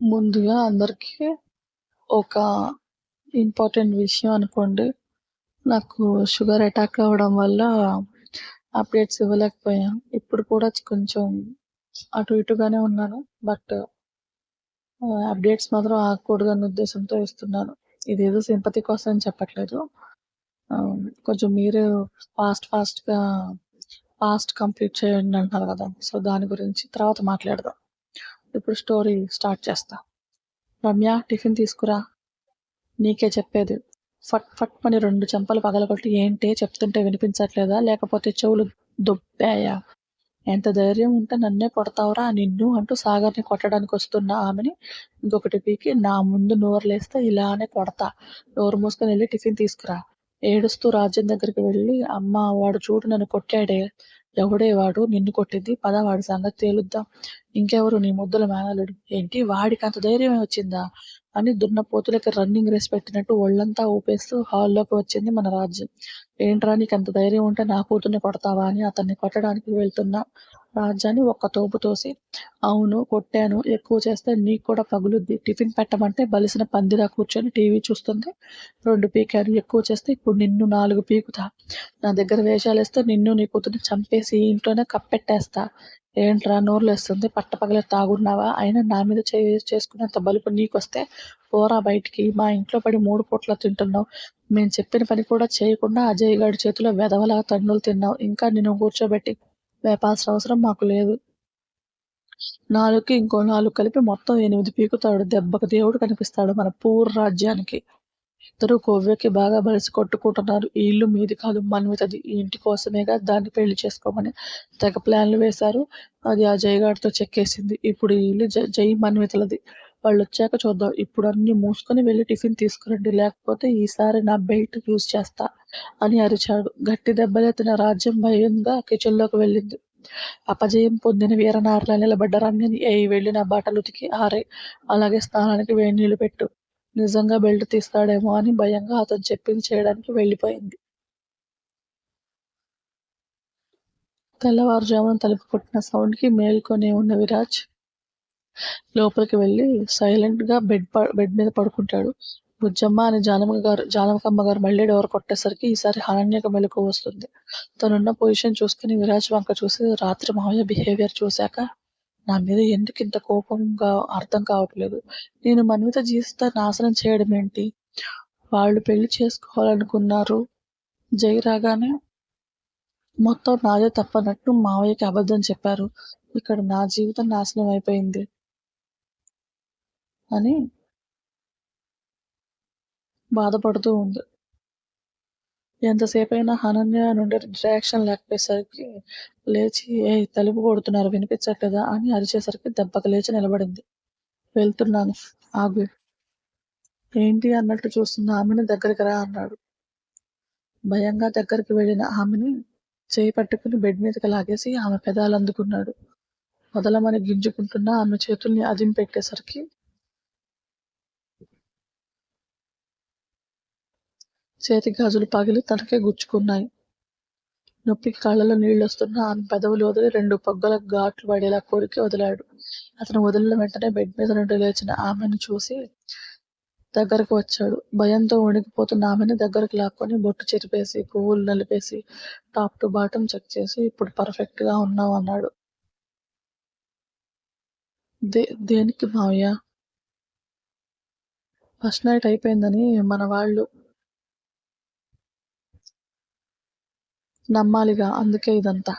ముందుగా అందరికీ ఒక ఇంపార్టెంట్ విషయం అనుకోండి. నాకు షుగర్ అటాక్ అవ్వడం వల్ల అప్డేట్స్ ఇవ్వలేకపోయాను. ఇప్పుడు కూడా కొంచెం అటు ఇటుగానే ఉన్నాను. బట్ అప్డేట్స్ మాత్రం ఆగకూడదన్న ఉద్దేశంతో ఇస్తున్నాను. ఇదేదో సింపతి కోసం అని చెప్పట్లేదు. కొంచెం మీరు ఫాస్ట్ ఫాస్ట్‌గా ఫాస్ట్ కంప్లీట్ చేయండి అంటున్నారు కదా! సో, దాని గురించి తర్వాత మాట్లాడదాం. ఇప్పుడు స్టోరీ స్టార్ట్ చేస్తా. రమ్య టిఫిన్ తీసుకురా. నీకే చెప్పేది. ఫట్ ఫట్ మని రెండు చెంపలు పగలగొట్టి ఏంటే చెప్తుంటే వినిపించట్లేదా? లేకపోతే చెవులు దొబ్బాయా? ఎంత ధైర్యం ఉంటే నన్నే కొడతావురా నిన్ను అంటూ సాగర్‌ని కొట్టడానికొస్తున్న ఆమెని ఇంకొకటి పీకి నా ముందు నోరులేస్తే ఇలానే కొడతా. నోరు మూసుకొని వెళ్ళి టిఫిన్ తీసుకురా. ఏడుస్తూ రాజ్యం దగ్గరికి వెళ్ళి అమ్మ వాడు చూడు నన్ను కొట్టాడే. ఎవడే వాడు? నిన్ను కొట్టింది. పద వాడి సంగతి తేలుద్దాం. ఇంకెవరు నీ ముద్దల మేనలుడు ఏంటి వాడికి అంత ధైర్యమే వచ్చిందా? అని దున్నపోతులకి రన్నింగ్ రేస్ పెట్టినట్టు ఒళ్ళంతా ఊపేస్తూ హాల్లోకి వచ్చింది మన రాజ్యం. ఏంట్రా నీకంత ధైర్యం ఉంటే నా కూతుర్ని కొడతావా? అని అతన్ని కొట్టడానికి వెళ్తున్న రాజ్యాన్ని ఒక్క తోపు తోసి అవును కొట్టాను. ఎక్కువ చేస్తే నీకు కూడా పగులుద్ది. టిఫిన్ పెట్టమంటే బలిసిన పందిరా కూర్చొని టీవీ చూస్తుంది. రెండు పీకాను. ఎక్కువ చేస్తే ఇప్పుడు నిన్ను నాలుగు పీకుతా. నా దగ్గర వేషాలు వేస్తే నిన్ను నీ కూతుర్ని చంపేసి ఇంట్లోనే కప్పెట్టేస్తా. ఏంట్రా నోర్లేస్తుంది. పట్టపగలే తాగున్నావా? అయినా నా మీద చేసుకున్నంత చేసుకునేంత బలుపు నీకొస్తే పోరా బయటికి. మా ఇంట్లో పడి మూడు పూట్ల తింటున్నావు. మేము చెప్పిన పని కూడా చేయకుండా అజయ్ గాడి చేతిలో వెదవలా తన్నులు తిన్నావు. ఇంకా నిన్ను కూర్చోబెట్టి వేపాల్సిన అవసరం మాకు లేదు. నాలుగుకి ఇంకో నాలుగు కలిపి మొత్తం ఎనిమిది పీకుతాడు. దెబ్బకు దేవుడు కనిపిస్తాడు మన పూర్ రాజ్యానికి. ఇద్దరు కొవ్వెక్కి బాగా బలిసి కొట్టుకుంటున్నారు. ఈ ఇల్లు మీది కాదు మన్వితది. ఈ ఇంటి కోసమేగా దాన్ని పెళ్ళి చేసుకోమని తెగ ప్లాన్లు వేశారు. అది ఆ జయగాడితో చెక్కేసింది. ఇప్పుడు ఈ ఇల్లు జ జై మన్వితలది. వాళ్ళు వచ్చాక చూద్దాం. ఇప్పుడు అన్ని మూసుకొని వెళ్ళి టిఫిన్ తీసుకురండి. లేకపోతే ఈసారి నా బెల్ట్ యూజ్ చేస్తా అని అరిచాడు. గట్టి దెబ్బలెత్తిన రాజ్యం భయంగా కిచెన్లోకి వెళ్ళింది. అపజయం పొందిన వీరనారిలా నిలబడ్డ రమ్యని ఏయ్ వెళ్ళిన బట్టలు బట్టలుతికి ఆరే అలాగే స్నానానికి వేడి నీళ్ళు పెట్టు. నిజంగా బెల్ట్ తీస్తాడేమో అని భయంగా అతను చెప్పింది చేయడానికి వెళ్ళిపోయింది. తెల్లవారుజామున తలుపు కొట్టిన సౌండ్‌కి మేల్కొని ఉన్న విరాజ్ లోపలికి వెళ్ళి సైలెంట్‌గా బెడ్ బెడ్ మీద పడుకుంటాడు. బుజ్జమ్మ అని జానమ గారు జానమ్మకమ్మ జానకమ్మగారు మళ్ళీ డోర్ కొట్టేసరికి ఈసారి అనన్యకు మెలకువ వస్తుంది. తనున్న పొజిషన్ చూసుకుని విరాజ్ వంక చూసి రాత్రి మావయ్య బిహేవియర్ చూశాక నా మీద ఎందుకు ఇంత కోపంగా అర్థం కావట్లేదు. నేను మన్విత జీవితం నాశనం చేయడం ఏంటి వాళ్ళు పెళ్ళి చేసుకోవాలనుకున్నారు. జై రాగానే మొత్తం నాదే తప్పనట్టు మావయ్యకి అబద్ధం చెప్పారు. ఇక్కడ నా జీవితం నాశనం అయిపోయింది. అని బాధపడుతూ ఉంది. ఎంతసేపయినా అనన్య నుండి రియాక్షన్ లేకపోయేసరికి లేచి ఏయ్ తలుపు కొడుతున్నారు వినిపించట్లేదా? అని అరిచేసరికి దెబ్బకు లేచి నిలబడింది. వెళ్తున్నాను. ఆగు. ఏంటి అన్నట్టు చూస్తున్న ఆమెని దగ్గరికి రా అన్నాడు. భయంగా దగ్గరికి వెళ్ళిన ఆమెని చేయి పట్టుకుని బెడ్ మీదకి లాగేసి ఆమె పెదాలు అందుకున్నాడు వదలమని గింజుకుంటున్న ఆమె చేతుల్ని అదిమిపెట్టేసరికి చేతి గాజులు పగిలి తనకే గుచ్చుకున్నాయి. నొప్పికి కళ్ళలో నీళ్ళొస్తున్న ఆమె పెదవులు వదిలి రెండు పొగ్గల ఘాట్లు పడేలా కోరికి వదిలాడు. అతను వదిలిన వెంటనే బెడ్ మీద నుండి లేచిన ఆమెను చూసి దగ్గరకు వచ్చాడు. భయంతో వణికిపోతున్న ఆమెని దగ్గరకు లాక్కొని బొట్టు చెరిపేసి, పువ్వులు నలిపేసి, టాప్ టు బాటమ్ చెక్ చేసి ఇప్పుడు పర్ఫెక్ట్గా ఉన్నావు అన్నాడు. దే దేనికి మావయ్య? ఫస్ట్ నైట్ అయిపోయిందని మన వాళ్ళు నమ్మాలిగా అందుకే ఇదంతా.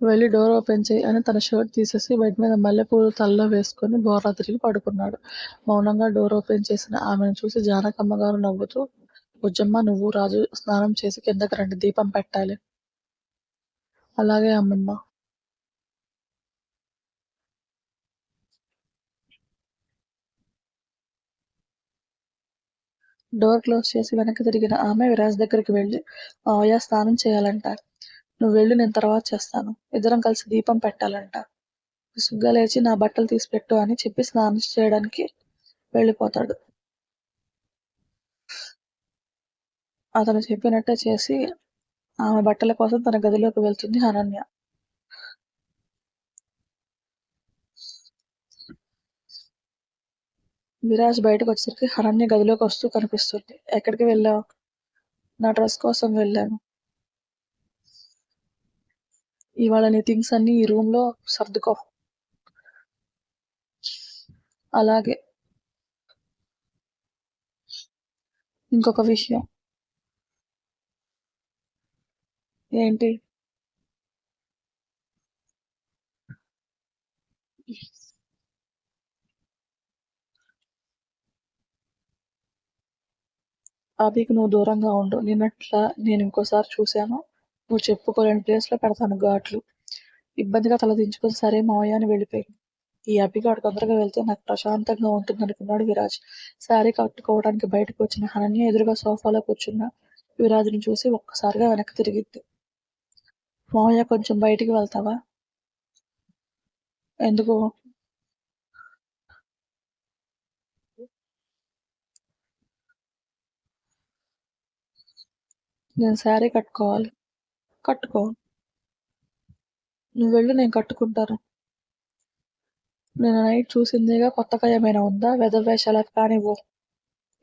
వెళ్ళి డోర్ ఓపెన్ చెయ్యి అని తన షర్ట్ తీసేసి బెడ్ మీద మల్లెపూలు తలలో వేసుకుని బోర్లా తిరిగి పడుకున్నాడు. మౌనంగా డోర్ ఓపెన్ చేసిన ఆమెను చూసి జానకమ్మగారు నవ్వుతూ బుజ్జమ్మ నువ్వు రాజు స్నానం చేసి కిందకి రండి దీపం పెట్టాలి. అలాగే అమ్మమ్మ. డోర్ క్లోజ్ చేసి వెనక్కి తిరిగిన ఆమె విరాజ్ దగ్గరికి వెళ్ళి మావయ్య స్నానం చేయాలంట. నువ్వు వెళ్ళు నేను తర్వాత చేస్తాను. ఇద్దరం కలిసి దీపం పెట్టాలంట. విసుగ్గా లేచి నా బట్టలు తీసి పెట్టు అని చెప్పి స్నానం చేయడానికి వెళ్ళిపోతాడు. అతను చెప్పినట్టే చేసి ఆమె బట్టల కోసం తన గదిలోకి వెళ్తుంది అనన్య. మిరాజ్ బయటకు వచ్చేసరికి హరణ్య గదిలోకి వస్తూ కనిపిస్తుంది. ఎక్కడికి వెళ్ళావు? నా డ్రెస్ కోసం వెళ్ళాను. ఇవాళ నీ థింగ్స్ అన్ని ఈ రూమ్లో సర్దుకో. అలాగే. ఇంకొక విషయం. ఏంటి? అభికి నువ్వు దూరంగా ఉండు. నిన్నట్లా నేను ఇంకోసారి చూశాను. నువ్వు చెప్పుకోలేని ప్లేస్లో పెడతాను ఘాట్లు. ఇబ్బందిగా తలదించుకొని సరే మావయ్య అని వెళ్ళిపోయింది ఈ అభిగాడు తొందరగా వెళ్తే నాకు ప్రశాంతంగా ఉంటుంది అనుకున్నాడు విరాజ్. శారీ కట్టుకోవడానికి బయటకు వచ్చిన హనన్య ఎదురుగా సోఫాలో కూర్చున్న విరాజ్ని చూసి ఒక్కసారిగా వెనక్కి తిరిగింది. మావయ్య కొంచెం బయటికి వెళ్తావా? ఎందుకు? నేను శారీ కట్టుకోవాలి. కట్టుకో. నువ్వు వెళ్ళి నేను కట్టుకుంటాను. నేను నైట్ చూసిందేగా కొత్తగా ఏమైనా ఉందా? వెధవేషాలకు కానివ్వు.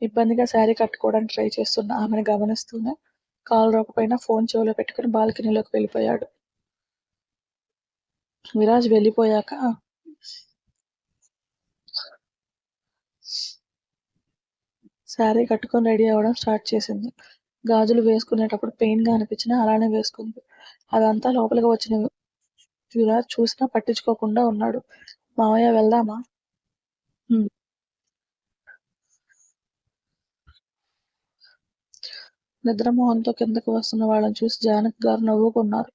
ఇబ్బందిగా శారీ కట్టుకోవడానికి ట్రై చేస్తున్న ఆమెను గమనిస్తూనే కాలు రోకపోయినా ఫోన్ చెవిలో పెట్టుకుని బాల్కనీలోకి వెళ్ళిపోయాడు. విరాజ్ వెళ్ళిపోయాక శారీ కట్టుకొని రెడీ అవ్వడం స్టార్ట్ చేసింది. గాజులు వేసుకునేటప్పుడు పెయిన్గా అనిపించినా అలానే వేసుకుంది. అదంతా లోపలికి వచ్చిన ఇలా చూసినా పట్టించుకోకుండా ఉన్నాడు. మావయ్య వెళ్దామా? నిద్ర నిద్రమోహంతో కిందకు వస్తున్న వాళ్ళని చూసి జానక్ గారు నవ్వుకున్నారు.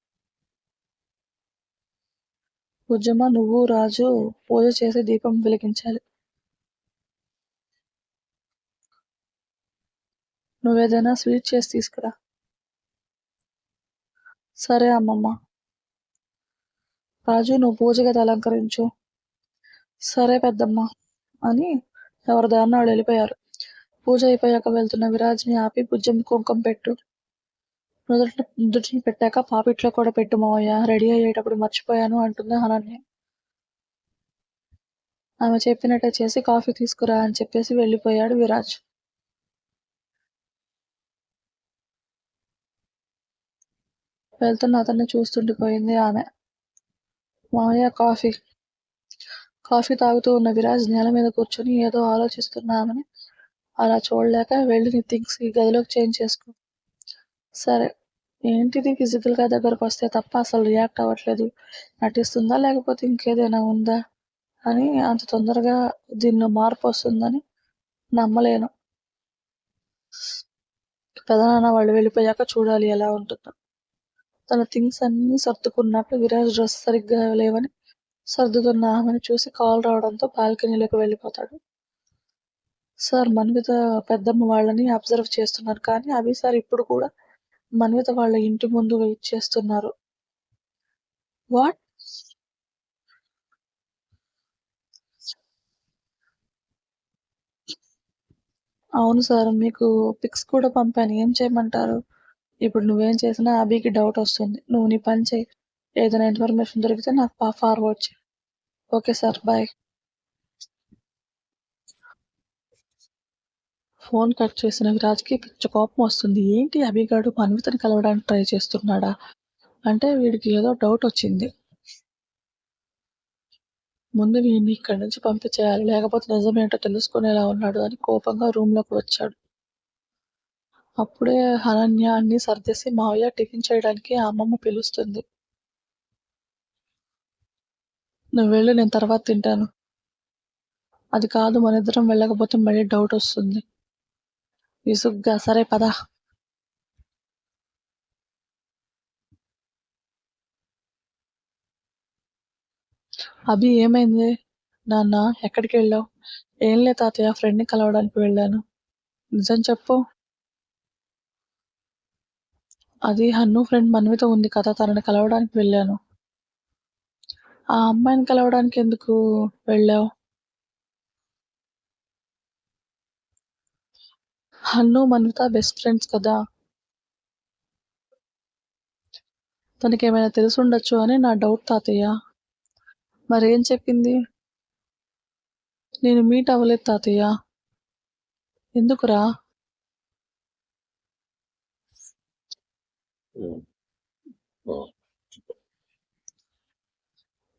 ఉద్యమ నువ్వు రాజు పూజ చేసి దీపం వెలిగించాలి. నువ్వేదైనా స్వీట్ చేసి తీసుకురా. సరే అమ్మమ్మ. రాజు నువ్వు పూజ గది అలంకరించు. సరే పెద్దమ్మ అని ఎవరి దారిన వాళ్ళు వెళ్ళిపోయారు. పూజ అయిపోయాక వెళ్తున్న విరాజ్ని ఆపి భుజం కుంకుమ పెట్టు. నుదుటిని నుదుటిని పెట్టాక పాపిట్లో కూడా పెట్టు మావయ్య. రెడీ అయ్యేటప్పుడు మర్చిపోయాను అంటుంది అనన్య. ఆమె చెప్పినట్టే చేసి కాఫీ తీసుకురా అని చెప్పేసి వెళ్ళిపోయాడు విరాజ్. వెళ్తున్న అతన్ని చూస్తుండిపోయింది ఆమె. మామయ్య కాఫీ కాఫీ తాగుతూ ఉన్న విరాజ్ నేల మీద కూర్చొని ఏదో ఆలోచిస్తున్నామని అలా చూడలేక వెళ్ళి నీ థింగ్స్ ఈ గదిలోకి చేంజ్ చేసుకో. సరే ఏంటిది ఫిజికల్గా దగ్గరకు వస్తే తప్ప అసలు రియాక్ట్ అవ్వట్లేదు. నటిస్తుందా లేకపోతే ఇంకేదైనా ఉందా అని అంత తొందరగా దీనిలో మార్పు వస్తుందని నమ్మలేను. పెదనాన్న వాళ్ళు వెళ్ళిపోయాక చూడాలి ఎలా ఉంటుందో. తన థింగ్స్ అన్ని సర్దుకున్నట్టు విరాజ్ డ్రెస్ సరిగ్గా లేవని సర్దుతున్న ఆమెను చూసి కాల్ రావడంతో బాల్కనీలోకి వెళ్ళిపోతాడు. సార్ మన్విత పెద్దమ్మ వాళ్ళని అబ్జర్వ్ చేస్తున్నారు. కానీ అవి సార్ ఇప్పుడు కూడా మన్విత వాళ్ళ ఇంటి ముందు వెయిట్ చేస్తున్నారు. వాట్? అవును సార్ మీకు పిక్స్ కూడా పంపాను. ఏం చేయమంటారు? ఇప్పుడు నువ్వేం చేసినా అభికి డౌట్ వస్తుంది. నువ్వు నీ పని చేయి ఏదైనా ఇన్ఫర్మేషన్ దొరికితే నాకు ఫార్వర్డ్ చేయి okay sir bye. Phone cut చేసిన విరాజ్కి పిచ్చ కోపం వస్తుంది. ఏంటి అభిగాడు మన్వితని కలవడానికి ట్రై చేస్తున్నాడా? అంటే వీడికి ఏదో డౌట్ వచ్చింది. ముందు వీడిని ఇక్కడి నుంచి పంపించేయాలి. లేకపోతే నిజమేంటో తెలుసుకునేలా ఉన్నాడు అని కోపంగా రూమ్లోకి వచ్చాడు. అప్పుడే అనన్య అన్ని సర్దేసి మావయ్య టిఫిన్ చేయడానికి ఆ అమ్మమ్మ పిలుస్తుంది. నువ్వు వెళ్ళు నేను తర్వాత తింటాను. అది కాదు మన ఇద్దరం వెళ్ళకపోతే మళ్ళీ డౌట్ వస్తుంది. విసుగ్గా సరే పద. అభి ఏమైంది? నాన్న ఎక్కడికి వెళ్ళావు ఏం లే తాతయ్య ఫ్రెండ్ని కలవడానికి వెళ్ళాను. నిజం చెప్పు. అది హన్ను ఫ్రెండ్ మన్విత ఉంది కదా తనని కలవడానికి వెళ్ళాను. ఆ అమ్మాయిని కలవడానికి ఎందుకు వెళ్ళావు? హన్ను మన్విత బెస్ట్ ఫ్రెండ్స్ కదా. తనకి ఏమైనా తెలిసి ఉండొచ్చు అని నా డౌట్ తాతయ్య. మరేం చెప్పింది? నేను మీట్ అవ్వలేదు తాతయ్య. ఎందుకురా?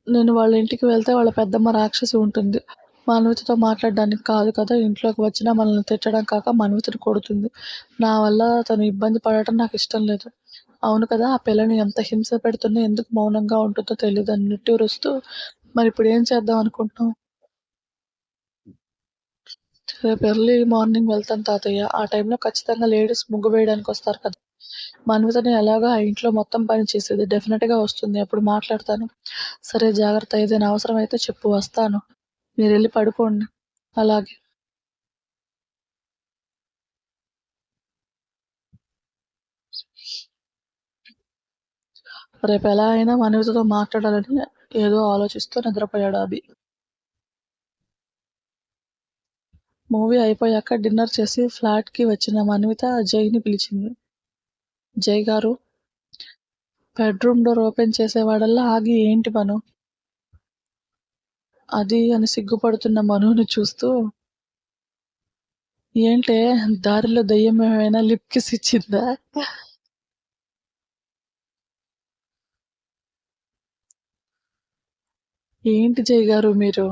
నేను వాళ్ళ ఇంటికి వెళ్తే వాళ్ళ పెద్దమ్మ రాక్షసి ఉంటుంది. మన్వితతో మాట్లాడడానికి కాదు కదా ఇంట్లోకి వచ్చినా మనల్ని తిట్టడం కాక మన్వితని కొడుతుంది. నా వల్ల తను ఇబ్బంది పడటం నాకు ఇష్టం లేదు. అవును కదా ఆ పిల్లని ఎంత హింస పెడుతున్నా ఎందుకు మౌనంగా ఉంటుందో తెలియదు అని నిట్టూరుస్తూ మరి ఇప్పుడు ఏం చేద్దాం అనుకుంటున్నాం రేపు ఎర్లీ మార్నింగ్ వెళ్తాను తాతయ్య. ఆ టైంలో ఖచ్చితంగా లేడీస్ ముగ్గు వేయడానికి వస్తారు కదా. మన్వితని ఎలాగో ఆ ఇంట్లో మొత్తం పని చేసేది? డెఫినెట్గా వస్తుంది. అప్పుడు మాట్లాడతాను. సరే జాగ్రత్త. ఏదైనా అవసరం అయితే చెప్పు. వస్తాను. మీరు వెళ్ళి పడుకోండి. అలాగే. రేపు ఎలా అయినా మన్వితతో మాట్లాడాలని ఏదో ఆలోచిస్తూ నిద్రపోయాడు అభి. మూవీ అయిపోయాక డిన్నర్ చేసి ఫ్లాట్కి వచ్చిన మన్విత అజయ్ని పిలిచింది. జై గారు. బెడ్రూమ్ డోర్ ఓపెన్ చేసేవాడల్లా ఆగి ఏంటి మను? అది అని సిగ్గుపడుతున్న మనుని చూస్తూ ఏంటే దారిలో దయ్యం ఏమైనా లిప్ కిస్ ఇచ్చిందా ఏంటి జై గారు మీరు?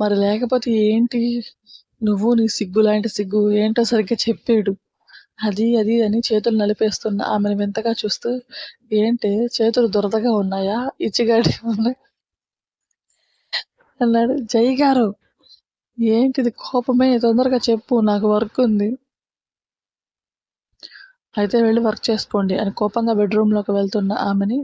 మరి లేకపోతే ఏంటి? నువ్వు నీ సిగ్గు లాంటి సిగ్గు ఏంటో సరిగ్గా చెప్పాడు. అది అది అని చేతులు నలిపేస్తున్న ఆమెను వింతగా చూస్తూ ఏంటి చేతులు దురదగా ఉన్నాయా? ఇచ్చిగాడి అన్నాడు. జై గారు ఏంటిది కోపమే? తొందరగా చెప్పు నాకు వర్క్ ఉంది. అయితే వెళ్ళి వర్క్ చేసుకోండి అని కోపంగా బెడ్రూమ్లోకి వెళ్తున్న ఆమెని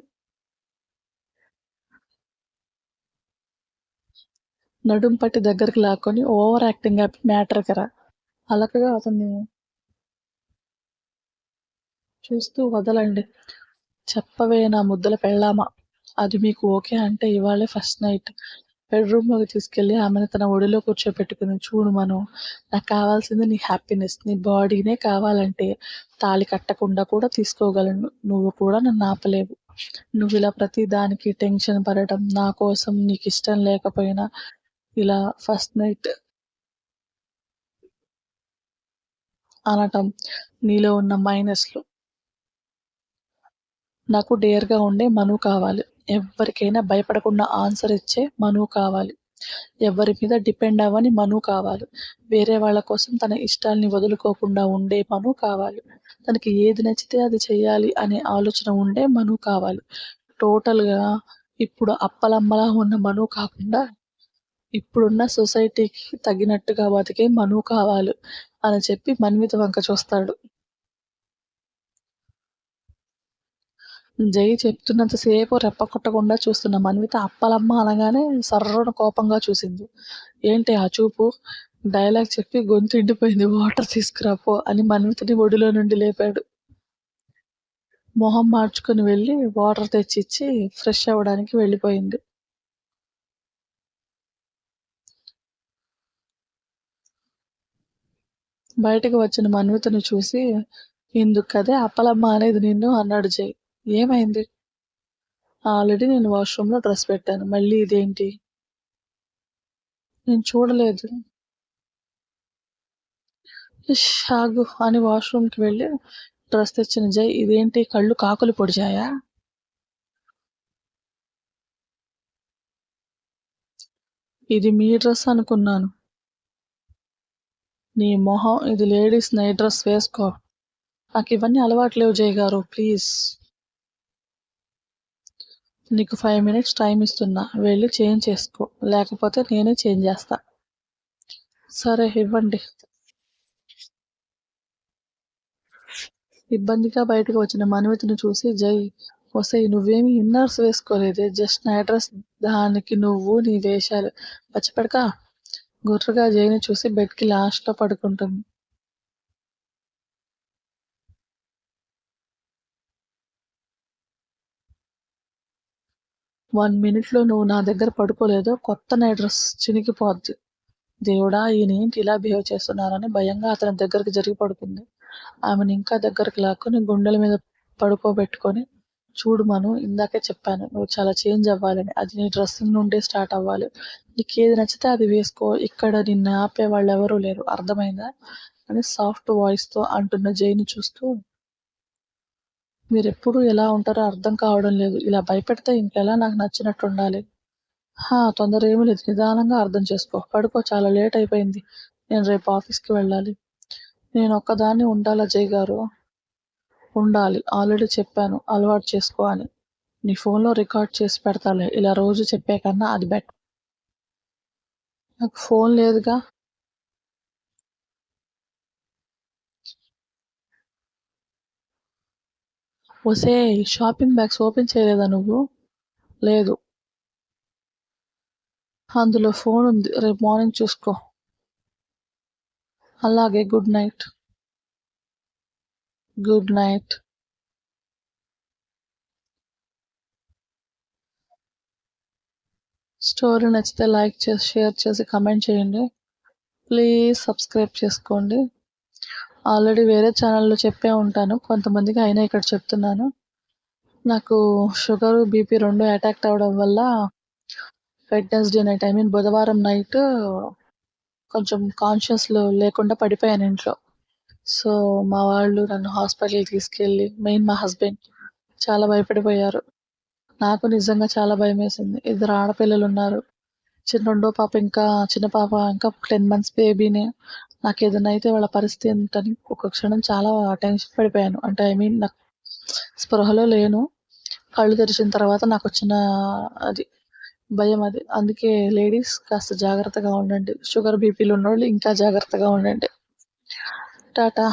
నడుం పట్టి దగ్గరికి లాక్కొని ఓవర్ యాక్టింగ్ ఆపి మ్యాటర్ కరా అలకగా అతన్ని చూస్తూ వదలండి. చెప్పవే నా ముద్దల పెళ్ళామా? అది మీకు ఓకే అంటే ఇవాళే ఫస్ట్ నైట్. బెడ్రూమ్లోకి తీసుకెళ్ళి ఆమెను తన ఒడిలో కూర్చోపెట్టుకుని చూడు మనం నాకు కావాల్సింది నీ హ్యాపీనెస్. నీ బాడీనే కావాలంటే తాళి కట్టకుండా కూడా తీసుకోగలను. నువ్వు కూడా నన్ను ఆపలేవు. నువ్వు ఇలా ప్రతి దానికి టెన్షన్ పడటం నా కోసం నీకు ఇష్టం లేకపోయినా ఇలా ఫస్ట్ నైట్ అనటం నీలో ఉన్న మైనస్లు నాకు డేర్గా ఉండే మను కావాలి. ఎవరికైనా భయపడకుండా ఆన్సర్ ఇచ్చే మను కావాలి. ఎవరి మీద డిపెండ్ అవ్వని మను కావాలి. వేరే వాళ్ళ కోసం తన ఇష్టాల్ని వదులుకోకుండా ఉండే మను కావాలి. తనకి ఏది నచ్చితే అది చేయాలి అనే ఆలోచన ఉండే మను కావాలి. టోటల్గా ఇప్పుడు అప్పలమ్మలా ఉన్న మను కాకుండా ఇప్పుడున్న సొసైటీకి తగినట్టుగా బతికే మను కావాలి అని చెప్పి మన్విత వంక చూస్తాడు. జై చెప్తున్నంతసేపు రెప్ప కొట్టకుండా చూస్తున్న. మన్విత అప్పలమ్మ అనగానే సర్రన కోపంగా చూసింది. ఏంటి ఆ చూపు? డైలాగ్ చెప్పి గొంతు ఎండిపోయింది. వాటర్ తీసుకురాపో అని మన్వితని ఒడిలో నుండి లేపాడు. మొహం మార్చుకుని వెళ్ళి వాటర్ తెచ్చిచ్చి ఫ్రెష్ అవ్వడానికి వెళ్ళిపోయింది. బయటకు వచ్చిన మన్వితను చూసి ఇందుకు కదే అప్పలమ్మ అనేది నిన్ను? అన్నాడు జై. ఏమైంది? ఆల్రెడీ నేను వాష్రూమ్లో డ్రెస్ పెట్టాను. మళ్ళీ ఇదేంటి? నేను చూడలేదు. షాగు అని వాష్రూమ్కి వెళ్ళి డ్రెస్ తెచ్చిన జై ఇదేంటి? కళ్ళు కాకులు పొడిచాయా? ఇది మీ డ్రెస్ అనుకున్నాను. నీ మొహం ఇది లేడీస్ నైట్ డ్రెస్ వేసుకో. నాకు ఇవన్నీ అలవాట్లేవు జయ్ గారు ప్లీజ్. నీకు ఫైవ్ మినిట్స్ టైం ఇస్తున్నా. వెళ్ళి చేంజ్ చేసుకో. లేకపోతే నేనే చేంజ్ చేస్తా. సరే ఇవ్వండి. ఇబ్బందిగా బయటకు వచ్చిన మనువితిని చూసి జై వస్తే నువ్వేమి ఇన్నర్స్ వేసుకోలేదే. జస్ట్ నైట్ డ్రెస్ దానికి నువ్వు నీ వేషాలు. పచ్చిపడక. గుర్రగా జైని చూసి బెడ్కి లాస్ట్లో పడుకుంటుంది. వన్ మినిట్లో నువ్వు నా దగ్గర పడుకోలేదో కొత్త నైట్ డ్రెస్ చినిగిపోద్ది. దేవుడా ఈయనేంటి ఇలా బిహేవ్ చేస్తున్నారని భయంగా అతని దగ్గరికి జరిగి పడుకుంది. ఆమెను ఇంకా దగ్గరికి లాక్కొని గుండెల మీద పడుకోబెట్టుకొని చూడు మను ఇందాకే చెప్పాను నువ్వు చాలా చేంజ్ అవ్వాలని అది నీ డ్రెస్సింగ్ నుండే స్టార్ట్ అవ్వాలి. నీకు ఏది నచ్చితే అది వేసుకో ఇక్కడ నిన్ను ఆపే వాళ్ళు ఎవరూ లేరు అర్థమైందా? అని సాఫ్ట్ వాయిస్తో అంటున్న జైని చూస్తూ మీరెప్పుడు ఎలా ఉంటారో అర్థం కావడం లేదు. ఇలా భయపెడితే ఇంకెలా నాకు నచ్చినట్టు ఉండాలి? హా తొందర ఏమీ లేదు. నిదానంగా అర్థం చేసుకో. పడుకో చాలా లేట్ అయిపోయింది. నేను రేపు ఆఫీస్కి వెళ్ళాలి. నేను ఒక్కదాన్ని ఉండాలా జై గారు? ఉండాలి. ఆల్రెడీ చెప్పాను. అలవాటు చేసుకో అని. నీ ఫోన్లో రికార్డ్ చేసి పెడతాలే. ఇలా రోజు చెప్పే కన్నా అది బెటర్ నాకు ఫోన్ లేదుగా. ఒసే షాపింగ్ బ్యాగ్స్ ఓపెన్ చేయలేదా నువ్వు? లేదు. అందులో ఫోన్ ఉంది. రేపు మార్నింగ్ చూసుకో. అలాగే good night. Good night. Story నచ్చితే లైక్ చేసి షేర్ చేసి కమెంట్ చేయండి. ప్లీజ్ సబ్స్క్రైబ్ చేసుకోండి. ఆల్రెడీ వేరే ఛానల్లో చెప్పే ఉంటాను. కొంతమందికి అయినా ఇక్కడ చెప్తున్నాను. నాకు షుగర్ బీపీ రెండు అటాక్ అవ్వడం వల్ల వెడ్నెస్డే నైట్ ఐ మీన్ బుధవారం నైట్ కొంచెం కాన్షియస్లో లేకుండా పడిపోయాను ఇంట్లో. సో మా వాళ్ళు నన్ను హాస్పిటల్కి తీసుకెళ్ళి మెయిన్ మా హస్బెండ్ చాలా భయపడిపోయారు. నాకు నిజంగా చాలా భయం వేసింది ఇద్దరు ఆడపిల్లలు ఉన్నారు. చిన్న రెండో పాప ఇంకా చిన్న పాప ఇంకా టెన్ మంత్స్ బేబీనే. నాకు ఏదైనా అయితే వాళ్ళ పరిస్థితి ఏంటని ఒక క్షణం చాలా టెన్షన్ పడిపోయాను. అంటే ఐ మీన్ నాకు స్పృహలో లేను. కళ్ళు తెరిచిన తర్వాత నాకు వచ్చిన అది భయం అది. అందుకే లేడీస్ కాస్త జాగ్రత్తగా ఉండండి. షుగర్ బీపీలు ఉన్నోళ్ళు ఇంకా జాగ్రత్తగా ఉండండి. టాటా.